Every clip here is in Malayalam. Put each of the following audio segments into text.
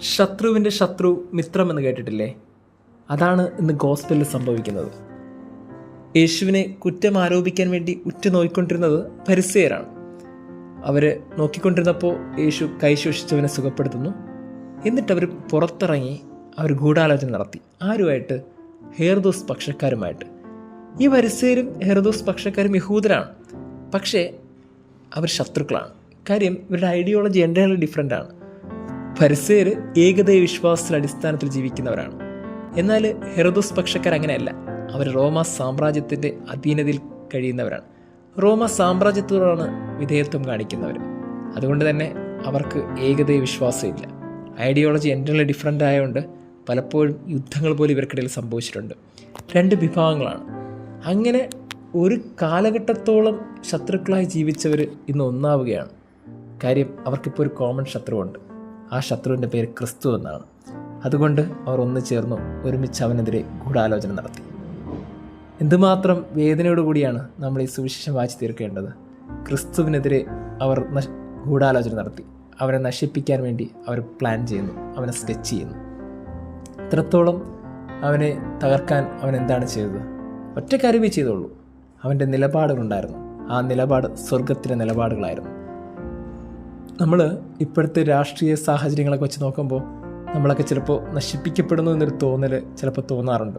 ശത്രുവിന്റെ ശത്രു മിത്രം എന്ന് കേട്ടിട്ടില്ലേ? അതാണ് ഇന്ന് ഗോസ്പലിൽ സംഭവിക്കുന്നത്. യേശുവിനെ കുറ്റം ആരോപിക്കാൻ വേണ്ടി ഉറ്റുനോക്കിക്കൊണ്ടിരുന്നത് പരിസയരാണ് അവർ നോക്കിക്കൊണ്ടിരുന്നപ്പോൾ യേശു കൈശോഷിച്ചവനെ സുഖപ്പെടുത്തുന്നു. എന്നിട്ട് അവർ പുറത്തിറങ്ങി അവർ ഗൂഢാലോചന നടത്തി. ആരുമായിട്ട്? ഹെയർദോസ് പക്ഷക്കാരുമായിട്ട്. ഈ പരിസയരും ഹെയർദോസ് പക്ഷക്കാരും യഹൂദരാണ്. പക്ഷേ അവർ ശത്രുക്കളാണ്. കാര്യം ഇവരുടെ ഐഡിയോളജി എന്റെ ഡിഫറെന്റ് ആണ്. ഫരിസേർ ഏകദൈവ വിശ്വാസത്തിന്റെ അടിസ്ഥാനത്തിൽ ജീവിക്കുന്നവരാണ്. എന്നാൽ ഹെറദോസ് പക്ഷക്കാർ അങ്ങനെയല്ല. അവർ റോമ സാമ്രാജ്യത്തിന്റെ അധീനതയിൽ കഴിയുന്നവരാണ്. റോമ സാമ്രാജ്യത്തോടാണ് വിധേയത്വം കാണിക്കുന്നവർ അതുകൊണ്ട് തന്നെ അവർക്ക് ഏകദൈവ വിശ്വാസമില്ല ഐഡിയോളജി എന്റെ ഡിഫറെന്റ് ആയതുകൊണ്ട് പലപ്പോഴും യുദ്ധങ്ങൾ പോലും ഇവർക്കിടയിൽ സംഭവിച്ചിട്ടുണ്ട്. രണ്ട് വിഭാഗങ്ങളാണ്. അങ്ങനെ ഒരു കാലഘട്ടത്തോളം ശത്രുക്കളായി ജീവിച്ചവർ ഇന്ന് ഒന്നാവുകയാണ്. കാര്യം അവർക്കിപ്പോൾ ഒരു കോമൺ ശത്രുവുണ്ട്. ആ ശത്രുവിന്റെ പേര് ക്രിസ്തു എന്നാണ്. അതുകൊണ്ട് അവർ ഒന്നു ചേർന്നു ഒരുമിച്ച് അവനെതിരെ ഗൂഢാലോചന നടത്തി. എന്തുമാത്രം വേദനയോടുകൂടിയാണ് നമ്മൾ ഈ സുവിശേഷം വായിച്ചു തീർക്കേണ്ടത്? ക്രിസ്തുവിനെതിരെ അവർ ഗൂഢാലോചന നടത്തി. അവനെ നശിപ്പിക്കാൻ വേണ്ടി അവർ പ്ലാൻ ചെയ്യുന്നു. അവനെ സ്കെച്ച് ചെയ്യുന്നു. ഇത്രത്തോളം അവനെ തകർക്കാൻ അവൻ എന്താണ് ചെയ്തത്? ഒറ്റ കാര്യമേ ചെയ്തുള്ളൂ. അവന്റെ നിലപാടുകളുണ്ടായിരുന്നു. ആ നിലപാട് സ്വർഗത്തിന്റെ നിലപാടുകളായിരുന്നു. നമ്മൾ ഇപ്പോഴത്തെ രാഷ്ട്രീയ സാഹചര്യങ്ങളൊക്കെ വെച്ച് നോക്കുമ്പോൾ നമ്മളൊക്കെ ചിലപ്പോൾ നശിപ്പിക്കപ്പെടുന്നു എന്നൊരു തോന്നൽ ചിലപ്പോൾ തോന്നാറുണ്ട്.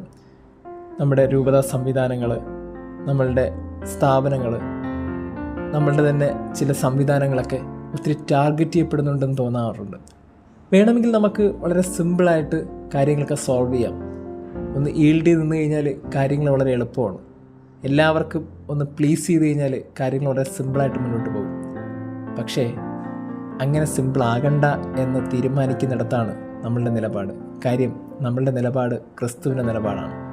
നമ്മുടെ രൂപതാ സംവിധാനങ്ങൾ നമ്മളുടെ സ്ഥാപനങ്ങൾ നമ്മളുടെ തന്നെ ചില സംവിധാനങ്ങളൊക്കെ ഒത്തിരി ടാർഗറ്റ് ചെയ്യപ്പെടുന്നുണ്ടെന്ന് തോന്നാറുണ്ട്. വേണമെങ്കിൽ നമുക്ക് വളരെ സിമ്പിളായിട്ട് കാര്യങ്ങളൊക്കെ സോൾവ് ചെയ്യാം. ഒന്ന് ഈൽഡ് ചെയ്ത് നിന്ന് കഴിഞ്ഞാൽ കാര്യങ്ങൾ വളരെ എളുപ്പമാണ്. എല്ലാവർക്കും ഒന്ന് പ്ലീസ് ചെയ്ത് കഴിഞ്ഞാൽ കാര്യങ്ങൾ വളരെ സിമ്പിളായിട്ട് മുന്നോട്ട് പോകും. പക്ഷേ അങ്ങനെ സിമ്പിൾ ആകണ്ട എന്ന് തീരുമാനിക്കുന്നിടത്താണ് നമ്മളുടെ നിലപാട്. കാര്യം നമ്മളുടെ നിലപാട് ക്രിസ്തുവിന്റെ നിലപാടാണ്.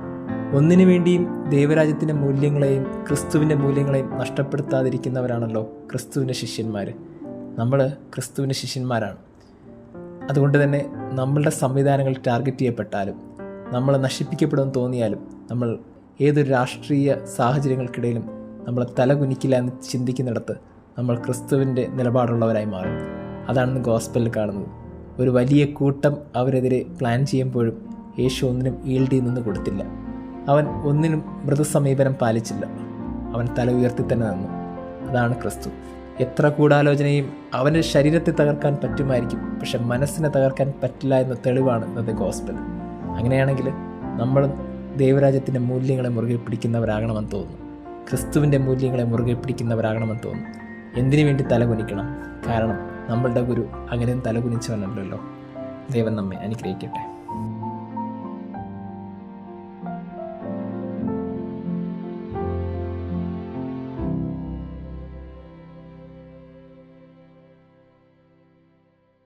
ഒന്നിനു വേണ്ടിയും ദൈവരാജ്യത്തിന്റെ മൂല്യങ്ങളെയും ക്രിസ്തുവിന്റെ മൂല്യങ്ങളെയും നഷ്ടപ്പെടുത്താതിരിക്കുന്നവരാണല്ലോ ക്രിസ്തുവിന്റെ ശിഷ്യന്മാർ നമ്മൾ ക്രിസ്തുവിന്റെ ശിഷ്യന്മാരാണ്. അതുകൊണ്ട് തന്നെ നമ്മളുടെ സംവിധാനങ്ങൾ ടാർഗറ്റ് ചെയ്യപ്പെട്ടാലും നമ്മൾ നശിപ്പിക്കപ്പെടുമെന്ന് തോന്നിയാലും നമ്മൾ ഏതൊരു രാഷ്ട്രീയ സാഹചര്യങ്ങൾക്കിടയിലും നമ്മൾ തലകുനിക്കില്ല എന്ന് ചിന്തിക്കുന്നിടത്ത് നമ്മൾ ക്രിസ്തുവിന്റെ നിലപാടുള്ളവരായി മാറും. അതാണ് ഗോസ്പലിൽ കാണുന്നത്. ഒരു വലിയ കൂട്ടം അവരെതിരെ പ്ലാൻ ചെയ്യുമ്പോഴും യേശു ഒന്നിനും ഈൽഡിൽ നിന്ന് കൊടുത്തില്ല. അവൻ ഒന്നിനും മൃദുസമീപനം പാലിച്ചില്ല. അവൻ തല ഉയർത്തി തന്നെ നിന്നു. അതാണ് ക്രിസ്തു. എത്ര കൂടാലോചനയും അവന്റെ ശരീരത്തെ തകർക്കാൻ പറ്റുമായിരിക്കും പക്ഷെ മനസ്സിനെ തകർക്കാൻ പറ്റില്ല എന്ന തെളിവാണ് ഇന്നത്തെ ഗോസ്പൽ. അങ്ങനെയാണെങ്കിൽ നമ്മളും ദൈവരാജ്യത്തിന്റെ മൂല്യങ്ങളെ മുറുകെ പിടിക്കുന്നവരാകണമെന്ന് തോന്നുന്നു. ക്രിസ്തുവിന്റെ മൂല്യങ്ങളെ മുറുകെ പിടിക്കുന്നവരാകണമെന്ന് തോന്നുന്നു. എന്തിനു വേണ്ടി തലകുനിക്കണം? കാരണം നമ്മളുടെ ഗുരു അങ്ങനെയും തലകുനിച്ചവനല്ലല്ലോ. ദൈവം നമ്മെ അനുഗ്രഹിക്കട്ടെ.